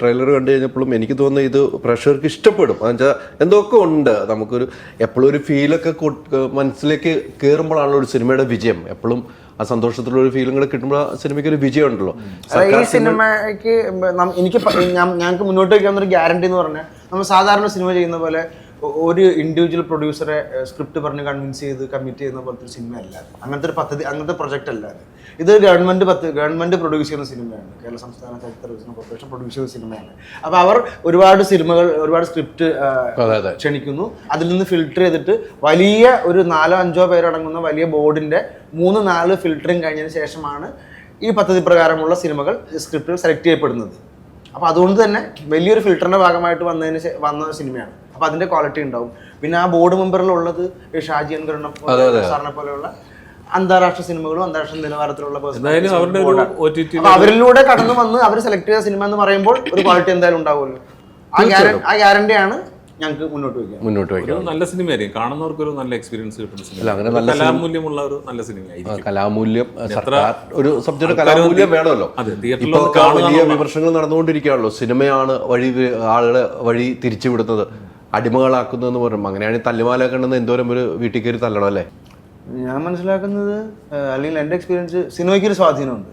Trailer കണ്ടു കഴിഞ്ഞപ്പോഴും എനിക്ക് തോന്നുന്നു ഇത് പ്രഷർക്ക് ഇഷ്ടപ്പെടും. എന്നുവെച്ചാൽ എന്തൊക്കെ ഉണ്ട്? നമുക്കൊരു എപ്പോഴും ഒരു ഫീലൊക്കെ മനസ്സിലേക്ക് കയറുമ്പോഴാണല്ലോ ഒരു സിനിമയുടെ വിജയം. എപ്പോഴും ആ സന്തോഷത്തിലുള്ള ഒരു ഫീലും കൂടെ കിട്ടുമ്പോൾ സിനിമയ്ക്ക് ഒരു വിജയം ഉണ്ടല്ലോ. ഈ സിനിമയ്ക്ക് എനിക്ക് ഞാൻ- ഞങ്ങൾക്ക് മുന്നോട്ട് വയ്ക്കാവുന്ന ഒരു ഗ്യാരണ്ടി എന്ന് പറഞ്ഞാൽ നമ്മൾ സാധാരണ സിനിമ ചെയ്യുന്ന പോലെ ഒരു ഇൻഡിവിജ്വൽ പ്രൊഡ്യൂസറെ സ്ക്രിപ്റ്റ് പറഞ്ഞ് കൺവിൻസ് ചെയ്ത് കമ്മിറ്റ് ചെയ്യുന്ന പോലത്തെ ഒരു സിനിമ അല്ല അങ്ങനത്തെ ഒരു പദ്ധതി അങ്ങനത്തെ പ്രൊജക്റ്റ് അല്ല ഇത്. ഇത് ഗവൺമെന്റ് പത്ത് ഗവൺമെന്റ് പ്രൊഡ്യൂസ് ചെയ്യുന്ന സിനിമയാണ്. കേരള സംസ്ഥാന ചലച്ചിത്ര വികസന കോർപ്പറേഷൻ പ്രൊഡ്യൂസ് ചെയ്യുന്ന സിനിമയാണ്. അപ്പോൾ അവർ ഒരുപാട് സിനിമകൾ ഒരുപാട് സ്ക്രിപ്റ്റ് ക്ഷണിക്കുന്നു. അതിൽ നിന്ന് ഫിൽട്ടർ ചെയ്തിട്ട് വലിയ ഒരു നാലോ അഞ്ചോ പേരടങ്ങുന്ന വലിയ ബോർഡിന്റെ മൂന്ന് നാല് ഫിൽട്ടറിങ് കഴിഞ്ഞതിന് ശേഷമാണ് ഈ പദ്ധതി പ്രകാരമുള്ള സിനിമകൾ സ്ക്രിപ്റ്റുകൾ സെലക്ട് ചെയ്യപ്പെടുന്നത്. അപ്പോൾ അതുകൊണ്ട് തന്നെ വലിയൊരു ഫിൽറ്ററിന്റെ ഭാഗമായിട്ട് വന്നതിന് വന്ന സിനിമയാണ്. അപ്പോൾ അതിന്റെ ക്വാളിറ്റി ഉണ്ടാവും. പിന്നെ ആ ബോർഡ് മെമ്പറിലുള്ളത് ഉള്ളത് ഷാജി അൻകറിനെ സാറിനെ പോലെയുള്ള അന്താരാഷ്ട്ര സിനിമകളും അന്താരാഷ്ട്ര നിലവാരത്തിലുള്ള അവരിലൂടെ കടന്നു വന്ന് അവർ സെലക്ട് ചെയ്ത സിനിമ എന്ന് പറയുമ്പോൾ ഒരു ക്വാളിറ്റി എന്തായാലും ഉണ്ടാവുമല്ലോ. ആ ഗ്യാരണ്ടി ആ ഗ്യാരണ്ടിയാണ് ഞങ്ങൾക്ക് മുന്നോട്ട് വയ്ക്കുക മുന്നോട്ട് വയ്ക്കാം ഒരു നല്ല സിനിമയായിരിക്കും. കാണുന്നവർക്ക് ഒരു നല്ല എക്സ്പീരിയൻസ് കിട്ടുന്ന സിനിമ. അങ്ങനെ നല്ല കലാമൂല്യമുള്ള ഒരു നല്ല സിനിമയായിരിക്കും. കലാമൂല്യം സർക്കാർ ഒരു സബ്ജക്ട് കലാമൂല്യം വേണമല്ലോ. ഇപ്പോൾ വലിയ വിമർശനങ്ങൾ നടന്നുകൊണ്ടിരിക്കുകയാണല്ലോ. സിനിമയാണ് വഴി ആളുകളെ വഴി തിരിച്ചുവിടുന്നത്. അടിമകളാക്കുന്നതെന്ന് പറയുമ്പോൾ അങ്ങനെയാണെങ്കിൽ തല്ലുമാലാക്കണമെന്ന് എന്തോരം ഒരു വീട്ടിൽ കയറി തല്ലണം അല്ലേ? ഞാൻ മനസ്സിലാക്കുന്നത് അല്ലെങ്കിൽ എന്റെ എക്സ്പീരിയൻസ് സിനിമയ്ക്ക് ഒരു സ്വാധീനമുണ്ട്.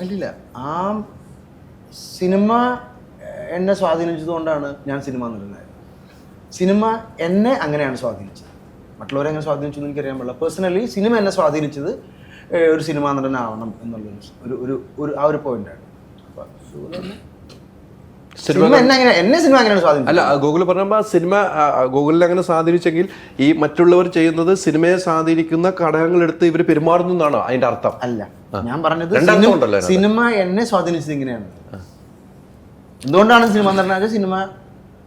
അല്ലില്ല ആ സിനിമ എന്നെ സ്വാധീനിച്ചതുകൊണ്ടാണ് ഞാൻ സിനിമ നടനായത് സിനിമ എന്നെ അങ്ങനെയാണ് സ്വാധീനിച്ചത്. മറ്റുള്ളവരെ എങ്ങനെ സ്വാധീനിച്ചു എന്ന് എനിക്കറിയാൻ പാടില്ല. പേഴ്സണലി സിനിമ എന്നെ സ്വാധീനിച്ചത് ഒരു സിനിമാ നടനാവണം എന്നുള്ളൊരു ഒരു ഒരു ഒരു ആ ഒരു പോയിന്റാണ് അപ്പോൾ അതുപോലെ തന്നെ സിനിമ എന്നെ സിനിമ അല്ല ഗൂഗിൾ പറഞ്ഞപ്പോ സിനിമ ഗൂഗിളിൽ അങ്ങനെ സ്വാധീനിച്ചെങ്കിൽ ഈ മറ്റുള്ളവർ ചെയ്യുന്നത് സിനിമയെ സ്വാധീനിക്കുന്ന ഘടകങ്ങൾ എടുത്ത് ഇവർ പെരുമാറുന്നു എന്നാണ് അതിന്റെ അർത്ഥം? അല്ല ഞാൻ പറഞ്ഞത് സിനിമ- എന്നെ സ്വാധീനിച്ചത് ഇങ്ങനെയാണ്. എന്തുകൊണ്ടാണ് സിനിമ എന്ന് പറഞ്ഞാൽ സിനിമ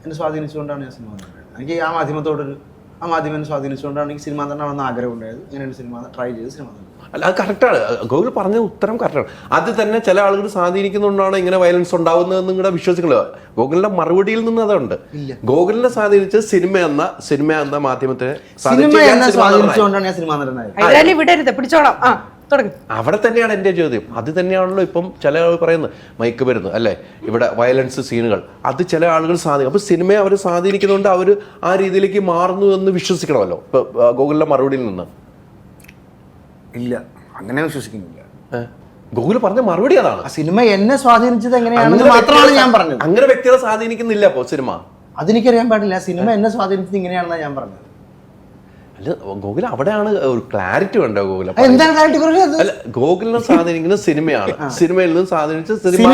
എന്നെ സ്വാധീനിച്ചുകൊണ്ടാണ് ഞാൻ സിനിമ എനിക്ക് ആ മാധ്യമത്തോടൊരു ആ മാധ്യമം സ്വാധീനിച്ചുകൊണ്ടാണ് ഈ സിനിമ നടനാണെന്ന് ആഗ്രഹം ഉണ്ടായത് അങ്ങനെയാണ് സിനിമ ട്രൈ ചെയ്ത് സിനിമ അല്ല അത് കറക്റ്റാണ് ഗൂഗിൾ പറഞ്ഞ ഉത്തരം കറക്റ്റാണ് അത് തന്നെ ചില ആളുകൾ സ്വാധീനിക്കുന്നതുകൊണ്ടാണ് ഇങ്ങനെ വയലൻസ് ഉണ്ടാവുന്നത് നിങ്ങളുടെ വിശ്വസിക്കുന്നത് ഗോകുലിന്റെ മറുപടിയിൽ നിന്ന് അതുണ്ട്. ഗോകുലിനെ സ്വാധീനിച്ച് സിനിമ എന്ന സിനിമ എന്ന മാധ്യമത്തെ. സ്വാധീനിച്ചുകൊണ്ടാണ് ഞാൻ സിനിമ വിടരുത്. പിടിച്ചോളാം. തുടങ്ങി. അവിടെ തന്നെയാണ് എന്റെ ചോദ്യം. അത് തന്നെയാണല്ലോ ഇപ്പം ചില ആളുകൾ പറയുന്നത്. മയക്ക് മരുന്ന് അല്ലേ? ഇവിടെ വയലൻസ് സീനുകൾ അത് ചില ആളുകൾ സ്വാധീനം അപ്പോൾ സിനിമയെ അവർ സ്വാധീനിക്കുന്നതുകൊണ്ട് അവർ ആ രീതിയിലേക്ക് മാറുന്നു എന്ന് വിശ്വസിക്കണമല്ലോ? ഇപ്പോൾ ഗൂഗിളിലെ മറുപടിയിൽ നിന്ന്. ഇല്ല. അങ്ങനെ വിശ്വസിക്കുന്നില്ല? ഗൂഗിൾ പറഞ്ഞ മറുപടി അതാണ്. ആ സിനിമ എന്നെ സ്വാധീനിച്ചത് എങ്ങനെയാണെന്ന് അങ്ങനെ മാത്രമാണ് വ്യക്തികളെ ഞാൻ പറഞ്ഞത്. അങ്ങനെ വ്യക്തികളെ സ്വാധീനിക്കുന്നില്ല അപ്പോൾ സിനിമ അതെനിക്കറിയാൻ പാടില്ല. സിനിമ എന്നെ സ്വാധീനിച്ചത് ഇങ്ങനെയാണെന്നാണ് ഞാൻ പറഞ്ഞത്. അല്ല ഗൂഗിൾ അവിടെയാണ് ഒരു ക്ലാരിറ്റി വേണ്ട ഗോകുല? എന്താണ് ക്ലാരിറ്റി കുറഞ്ഞത് അല്ല ഗോകുലിനെ സ്വാധീനിക്കുന്ന സിനിമയാണ്. സിനിമയിൽ നിന്ന് സ്വാധീനിച്ച സിനിമ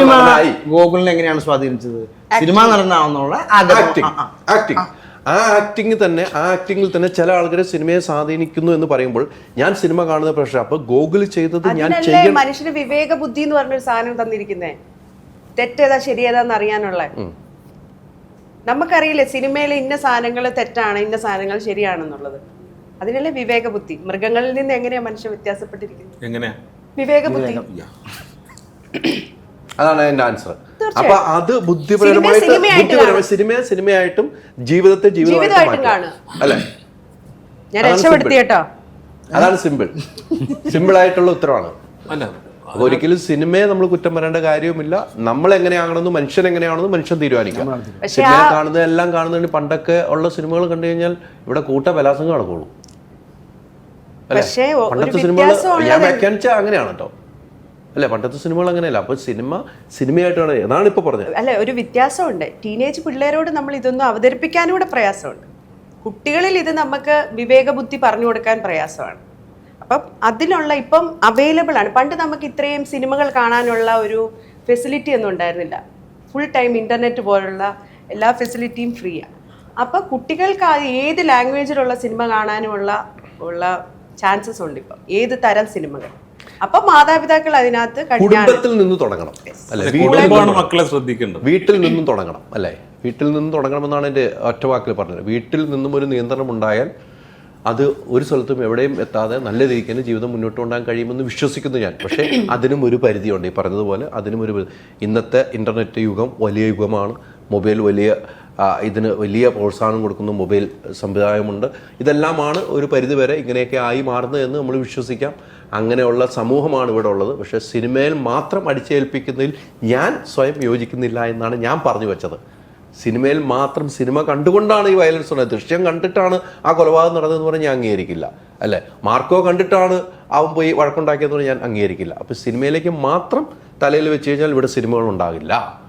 ഗോകുലിനെ എങ്ങനെയാണ് സ്വാധീനിച്ചത്? സിനിമ നടനാവുന്നുള്ള ആഗ്രഹം. ആക്ടിങ് ആ. ആക്ടിങ് ആ. ആക്ടിങ് തന്നെ ആ ആക്ടിങ്ങിൽ തന്നെ ചില ആൾക്കാരെ സിനിമയെ സ്വാധീനിക്കുന്നു എന്ന് പറയുമ്പോൾ ഞാൻ സിനിമ കാണുന്ന പ്രശ്നം അപ്പൊ ഗോകുൽ ചെയ്തത് ഞാൻ മനുഷ്യന് വിവേക ബുദ്ധി എന്ന് പറഞ്ഞൊരു സാധനം തന്നിരിക്കുന്നേ? തെറ്റേതാ ശരിയേതാന്ന് അറിയാനുള്ള. നമുക്കറിയില്ലേ സിനിമയിലെ ഇന്ന സാധനങ്ങൾ തെറ്റാണ് ഇന്ന സാധനങ്ങൾ ശരിയാണെന്നുള്ളത്. അതിനല്ലേ വിവേകബുദ്ധി? മൃഗങ്ങളിൽ നിന്ന് എങ്ങനെയാ മനുഷ്യൻ വ്യത്യാസപ്പെട്ടിരിക്കുന്നത്? എങ്ങനെയാ? വിവേകബുദ്ധി. അതാണ് എന്റെ ആൻസർ അപ്പൊ അത് ബുദ്ധിപരമായിട്ട് സിനിമയെ ബുദ്ധിപരമായി സിനിമയെ സിനിമയായിട്ടും ജീവിതത്തെ ജീവിതമായിട്ടും അല്ലേ? ഞാൻ അതാണ് രക്ഷപ്പെടുത്തി കേട്ടോ. അതാണ് സിമ്പിൾ സിമ്പിൾ ആയിട്ടുള്ള ഉത്തരവാണ്. ഒരിക്കലും സിനിമയെ നമ്മൾ കുറ്റം പറയേണ്ട കാര്യവുമില്ല നമ്മൾ എങ്ങനെയാണെന്ന് മനുഷ്യൻ എങ്ങനെയാണെന്ന് മനുഷ്യൻ തീരുമാനിക്കാം പക്ഷേ സിനിമ കാണുന്നത് എല്ലാം കാണുന്നതിന് പണ്ടൊക്കെ ഉള്ള സിനിമകൾ കണ്ടു കഴിഞ്ഞാൽ ഇവിടെ കൂട്ട ബലാസംഗം നടക്കുള്ളൂ പക്ഷേ ഒ- ഒരു പണ്ടത്തെ സിനിമകൾ വ്യത്യാസം ഞാൻ വ്യാഖ്യാനിച്ചാൽ അങ്ങനെയാണ് കേട്ടോ. അല്ലേ പണ്ടത്തെ സിനിമകൾ അങ്ങനെയല്ല. അപ്പൊ സിനിമ സിനിമയായിട്ടാണ് അതാണ് ഇപ്പൊ പറഞ്ഞത്. അല്ലെ ഒരു വ്യത്യാസമുണ്ട്. ടീനേജ് പിള്ളേരോട് നമ്മൾ ഇതൊന്നും അവതരിപ്പിക്കാനും കൂടെ പ്രയാസമുണ്ട്. കുട്ടികളിൽ ഇത് നമുക്ക് വിവേകബുദ്ധി പറഞ്ഞു കൊടുക്കാൻ പ്രയാസമാണ്. അപ്പം അതിനുള്ള ഇപ്പം അവൈലബിൾ ആണ്. പണ്ട് നമുക്ക് ഇത്രയും സിനിമകൾ കാണാനുള്ള ഒരു ഫെസിലിറ്റി ഒന്നും ഉണ്ടായിരുന്നില്ല. ഫുൾ ടൈം ഇന്റർനെറ്റ് പോലുള്ള എല്ലാ ഫെസിലിറ്റിയും ഫ്രീയാണ് അപ്പോൾ കുട്ടികൾക്ക് ഏത് ലാംഗ്വേജിലുള്ള സിനിമ കാണാനുമുള്ള ഉള്ള ചാൻസസ് ഉണ്ട് ഇപ്പം. ഏത് തരം സിനിമകൾ? അപ്പൊ മാതാപിതാക്കൾ അതിനകത്ത് കുടുംബത്തിൽ നിന്ന് തുടങ്ങണം. അല്ലെ? മക്കളെ ശ്രദ്ധിക്കേണ്ടത്. വീട്ടിൽ നിന്നും തുടങ്ങണം അല്ലേ? വീട്ടിൽ നിന്നും തുടങ്ങണമെന്നാണ് എന്റെ ഒറ്റ വാക്കിൽ പറഞ്ഞത്. വീട്ടിൽ നിന്നും ഒരു നിയന്ത്രണം ഉണ്ടായാൽ അത് ഒരു സ്ഥലത്തും എവിടെയും എത്താതെ നല്ല രീതിക്ക് തന്നെ ജീവിതം മുന്നോട്ട് കൊണ്ടുപോകാൻ കഴിയുമെന്ന് വിശ്വസിക്കുന്നു ഞാൻ. പക്ഷേ അതിനും ഒരു പരിധിയുണ്ട്. ഈ പറഞ്ഞതുപോലെ അതിനും ഒരു ഇന്നത്തെ ഇന്റർനെറ്റ് യുഗം വലിയ യുഗമാണ്. മൊബൈൽ വലിയ ഇതിന് വലിയ പ്രോത്സാഹനം കൊടുക്കുന്ന. മൊബൈൽ സമ്പ്രദായമുണ്ട്. ഇതെല്ലാമാണ് ഒരു പരിധിവരെ ഇങ്ങനെയൊക്കെ ആയി മാറുന്നത് എന്ന് നമ്മൾ വിശ്വസിക്കാം. അങ്ങനെയുള്ള സമൂഹമാണ് ഇവിടെ ഉള്ളത്. പക്ഷേ സിനിമയിൽ മാത്രം അടിച്ചേൽപ്പിക്കുന്നതിൽ ഞാൻ സ്വയം യോജിക്കുന്നില്ല എന്നാണ് ഞാൻ പറഞ്ഞു വെച്ചത്. സിനിമയിൽ മാത്രം സിനിമ കണ്ടുകൊണ്ടാണ് ഈ വയലൻസ് ഉണ്ടായത് ദൃശ്യം കണ്ടിട്ടാണ് ആ കൊലപാതകം നടന്നതെന്ന് പറഞ്ഞാൽ ഞാൻ അംഗീകരിക്കില്ല. അല്ലേ? മാർക്കോ കണ്ടിട്ടാണ് അവൻ പോയി വഴക്കുണ്ടാക്കിയതെന്ന് പറഞ്ഞാൽ ഞാൻ അംഗീകരിക്കില്ല. അപ്പോൾ സിനിമയിലേക്ക് മാത്രം തലയിൽ വെച്ച് കഴിഞ്ഞാൽ ഇവിടെ സിനിമകൾ ഉണ്ടാകില്ല.